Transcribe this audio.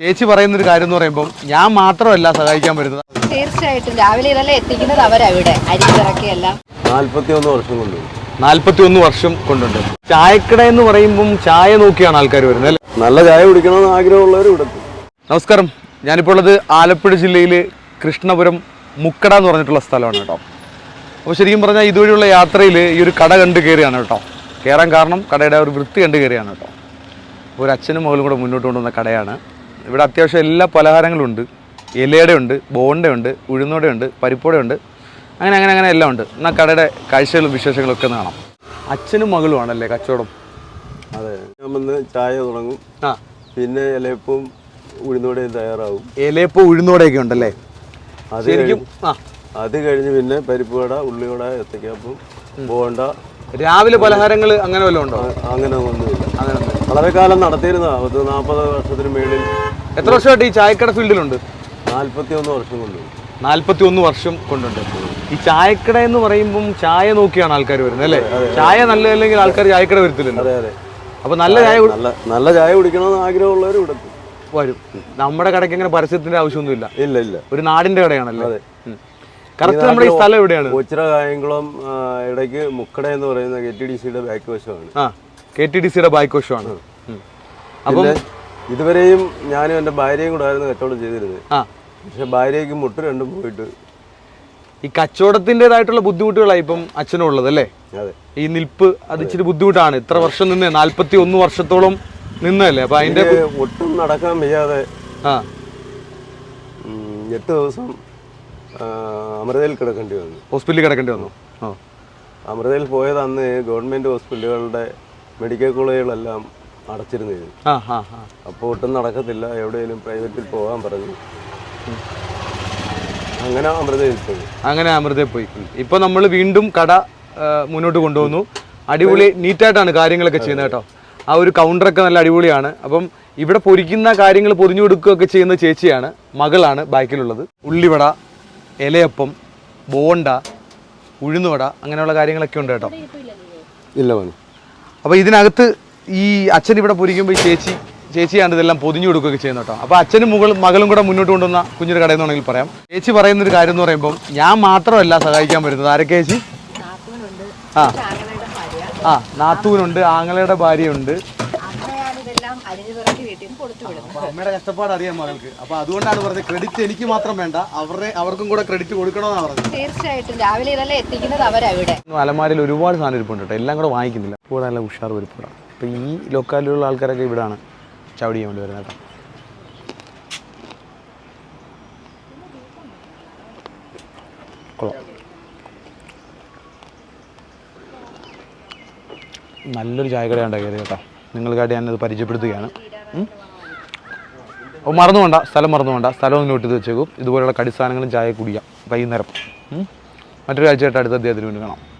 ചേച്ചി പറയുന്ന ഒരു കാര്യം എന്ന് പറയുമ്പോൾ ഞാൻ മാത്രമല്ല സഹായിക്കാൻ വരുന്നത്. തീർച്ചയായിട്ടും രാവിലെ ഇതെല്ലാം എത്തിക്കുന്നത് അവരവിടെ. അരിച്ചിറക്കിയെല്ലാം ഒന്ന് വർഷം കൊണ്ട്. നാല്പത്തി ഒന്ന് വർഷം കൊണ്ടുണ്ട്. ചായക്കട എന്ന് പറയുമ്പോൾ ചായ നോക്കിയാണ് ആൾക്കാർ വരുന്നത് അല്ലേ? നല്ല ചായ കുടിക്കണമെന്ന് ആഗ്രഹമുള്ളവർ ഇവിടെ നമസ്കാരം. ഞാനിപ്പോൾ ഉള്ളത് ആലപ്പുഴ ജില്ലയിൽ കൃഷ്ണപുരം മുക്കട എന്ന് പറഞ്ഞിട്ടുള്ള സ്ഥലമാണ് കേട്ടോ. അപ്പോൾ ശരിക്കും പറഞ്ഞാൽ ഇതുവഴിയുള്ള യാത്രയിൽ ഈ ഒരു കട കണ്ട് കയറിയാണ് കേട്ടോ. കയറാൻ കാരണം കടയുടെ ഒരു വൃത്തി കണ്ട് കയറിയാണ് കേട്ടോ. ഒരു അച്ഛനും മകളും കൂടെ മുന്നോട്ട് കൊണ്ടുവന്ന കടയാണ്. ഇവിടെ അത്യാവശ്യം എല്ലാ പലഹാരങ്ങളും ഉണ്ട് ഇലയുടെ ഉണ്ട് ബോണ്ടയുണ്ട് ഉഴുന്നോടെ പരിപ്പോടെ ഉണ്ട് അങ്ങനെ അങ്ങനെ അങ്ങനെ എല്ലാം ഉണ്ട്. എന്നാൽ കടയുടെ കാഴ്ചകളും വിശേഷങ്ങളും ഒക്കെ കാണാം. അച്ഛനും മകളും ആണല്ലേ കച്ചവടം? അതെ. ഞാൻ വന്ന് ചായ തുടങ്ങും. ആ. പിന്നെ ഇലയപ്പവും ഉഴുന്നോടെയും തയ്യാറാവും. ഇലയപ്പം ഉഴുന്നോടെയൊക്കെ ഉണ്ടല്ലേ? അത് ശരിക്കും ആ. അത് കഴിഞ്ഞ് പിന്നെ പരിപ്പ് വട ഉള്ളിവട എത്തക്കാപ്പം ബോണ്ട. രാവിലെ പലഹാരങ്ങൾ അങ്ങനെ വല്ലതും ഉണ്ടോ? അങ്ങനെ ഒന്നുമില്ല. അങ്ങനെ വളരെ കാലം നടത്തിയിരുന്നതാണ് പത്ത് നാൽപ്പത് വർഷത്തിന് മേളിൽ എത്ര വർഷമായിട്ട് ഈ ചായക്കട ഫീൽഡിലുണ്ട്? നാൽപ്പത്തി ഒന്ന് വർഷം കൊണ്ട് നാല്പത്തി ഒന്ന് വർഷം കൊണ്ടുണ്ട്. ഈ ചായക്കട എന്ന് പറയുമ്പോൾ ചായ നോക്കിയാണ് ആൾക്കാർ വരുന്നത് അല്ലേ? ചായ നല്ലതല്ലെങ്കിൽ ആൾക്കാർ ചായക്കട വരത്തില്ലല്ലോ. അതെ അപ്പൊ നല്ല ചായ നല്ല ചായ കുടിക്കണമെന്ന് ആഗ്രഹമുള്ളവർ ഇവിടെ വരും. നമ്മുടെ കടയ്ക്ക് അങ്ങനെ പരസ്യത്തിന്റെ ആവശ്യമൊന്നുമില്ല. ഇല്ല ഇല്ല. ഒരു നാടിന്റെ കടയാണല്ലോ? അതെ. കറക്റ്റ് നമ്മുടെ ഈ സ്ഥലം എവിടെയാണ്? കൊച്ചിറ കായംകുളം ഇടയ്ക്ക് മുക്കട എന്ന് പറയുന്ന കെ ടി ഡി സിയുടെ ബാക്ക് വശമാണ്. ആ കെ ടി ഡി സിയുടെ ബായ്ക്കോഷമാണ് അപ്പം പിന്നെ ഇതുവരെയും ഞാനും എന്റെ ഭാര്യയും കൂടെ ആയിരുന്നു കച്ചവടം ചെയ്തിരുന്നത്. ആ. പക്ഷെ ഭാര്യയ്ക്ക് മുട്ട് രണ്ടും പോയിട്ട് ഈ കച്ചവടത്തിന്റെതായിട്ടുള്ള ബുദ്ധിമുട്ടുകളായി ഇപ്പം അച്ഛനും ഉള്ളത് അല്ലേ? അതെ. ഈ നിൽപ്പ് അത് ഇച്ചിരി ബുദ്ധിമുട്ടാണ്. ഇത്ര വർഷം നിന്നേ നാല്പത്തി ഒന്ന് വർഷത്തോളം നിന്നല്ലേ അപ്പൊ അതിന്റെ ഒട്ടും നടക്കാൻ വയ്യാതെ ആ. ഉം, എട്ട് ദിവസം ആ, അമൃതയിൽ കിടക്കേണ്ടി വന്നു. ഹോസ്പിറ്റലിൽ കിടക്കേണ്ടി വന്നു. ആ. അമൃതയിൽ പോയത് അന്ന് ഗവൺമെന്റ് ഹോസ്പിറ്റലുകളുടെ മെഡിക്കൽ കോളേജുകളെല്ലാം ആ അപ്പോൾ ഒട്ടും നടക്കത്തില്ല. എവിടെയെങ്കിലും പ്രൈവറ്റിൽ പോകാൻ പറഞ്ഞു. അങ്ങനെ അമൃതയിൽ പോയി അങ്ങനെ അമൃതയിൽ പോയി ഇപ്പൊ നമ്മൾ വീണ്ടും കട മുന്നോട്ട് കൊണ്ടുവന്നു. അടിപൊളി നീറ്റായിട്ടാണ് കാര്യങ്ങളൊക്കെ ചെയ്യുന്നത് കേട്ടോ. ആ ഒരു കൗണ്ടറൊക്കെ നല്ല അടിപൊളിയാണ്. അപ്പം ഇവിടെ പൊരിക്കുന്ന കാര്യങ്ങൾ പൊതിഞ്ഞു കൊടുക്കുകയൊക്കെ ചെയ്യുന്ന ചേച്ചിയാണ് മകളാണ് ബാക്കിലുള്ളത്. ഉള്ളിവട ഇലയപ്പം ബോണ്ട ഉഴുന്നുവട അങ്ങനെയുള്ള കാര്യങ്ങളൊക്കെ ഉണ്ട് കേട്ടോ. ഇല്ല മോനെ. അപ്പോൾ ഇതിനകത്ത് ഈ അച്ഛൻ ഇവിടെ പൊരിക്കുമ്പോൾ ഈ ചേച്ചി ചേച്ചിയാണ് ഇതെല്ലാം പൊതിഞ്ഞു കൊടുക്കുകയൊക്കെ ചെയ്യുന്ന കേട്ടോ. അപ്പോൾ അച്ഛനും മുകൾ മകളും കൂടെ മുന്നോട്ട് കൊണ്ടുവന്ന കുഞ്ഞൊരു കടയിൽ നിന്നാണെങ്കിൽ പറയാം. ചേച്ചി പറയുന്നൊരു കാര്യം എന്ന് പറയുമ്പോൾ ഞാൻ മാത്രമല്ല സഹായിക്കാൻ വരുന്നത്. ആരൊക്കെ ചേച്ചി? ആ. ഭാര്യ. ആ നാത്തൂനുണ്ട് ആങ്ങളയുടെ ഭാര്യയുണ്ട്. അമ്മയുടെ കഷ്ടപ്പാട് അറിയാം മകൾക്ക്. അപ്പോൾ അതുകൊണ്ടാണ് പറഞ്ഞത് ക്രെഡിറ്റ് എനിക്ക് മാത്രം വേണ്ട അവരുടെ അവർക്കും കൂടെ ക്രെഡിറ്റ് കൊടുക്കണമെന്നാണ് പറഞ്ഞത്. തീർച്ചയായിട്ടും. രാവിലെ ഇതെല്ലാം എത്തിക്കുന്നത് അവരവിടെ. അലമാരിൽ ഒരുപാട് സാധനം ഇരിപ്പുണ്ട് കേട്ടോ. എല്ലാം കൂടെ വാങ്ങിക്കുന്നില്ല. കൂടെ നല്ല ഉഷാർ വരിപ്പുണ്ടാണ് അപ്പോൾ ഈ ലൊക്കാലിലുള്ള ആൾക്കാരൊക്കെ ഇവിടാണ് ചവിടി ചെയ്യാൻ വേണ്ടി വരുന്നത് കേട്ടോ. നല്ലൊരു ചായക്കട കയറി കേട്ടോ. നിങ്ങൾക്കായിട്ട് ഞാനത് പരിചയപ്പെടുത്തുകയാണ്. അപ്പോൾ മറന്നു വേണ്ട സ്ഥലം മറന്നു വേണ്ട സ്ഥലം ഒന്ന് നോട്ട് വെച്ചേക്കും. ഇതുപോലെയുള്ള കടിസ്ഥാനങ്ങളും ചായ കുടിക്കാം. വൈകുന്നേരം. മറ്റൊരു ആഴ്ചയായിട്ട് അടുത്ത അദ്ദേഹത്തിന് വേണ്ടി കാണാം.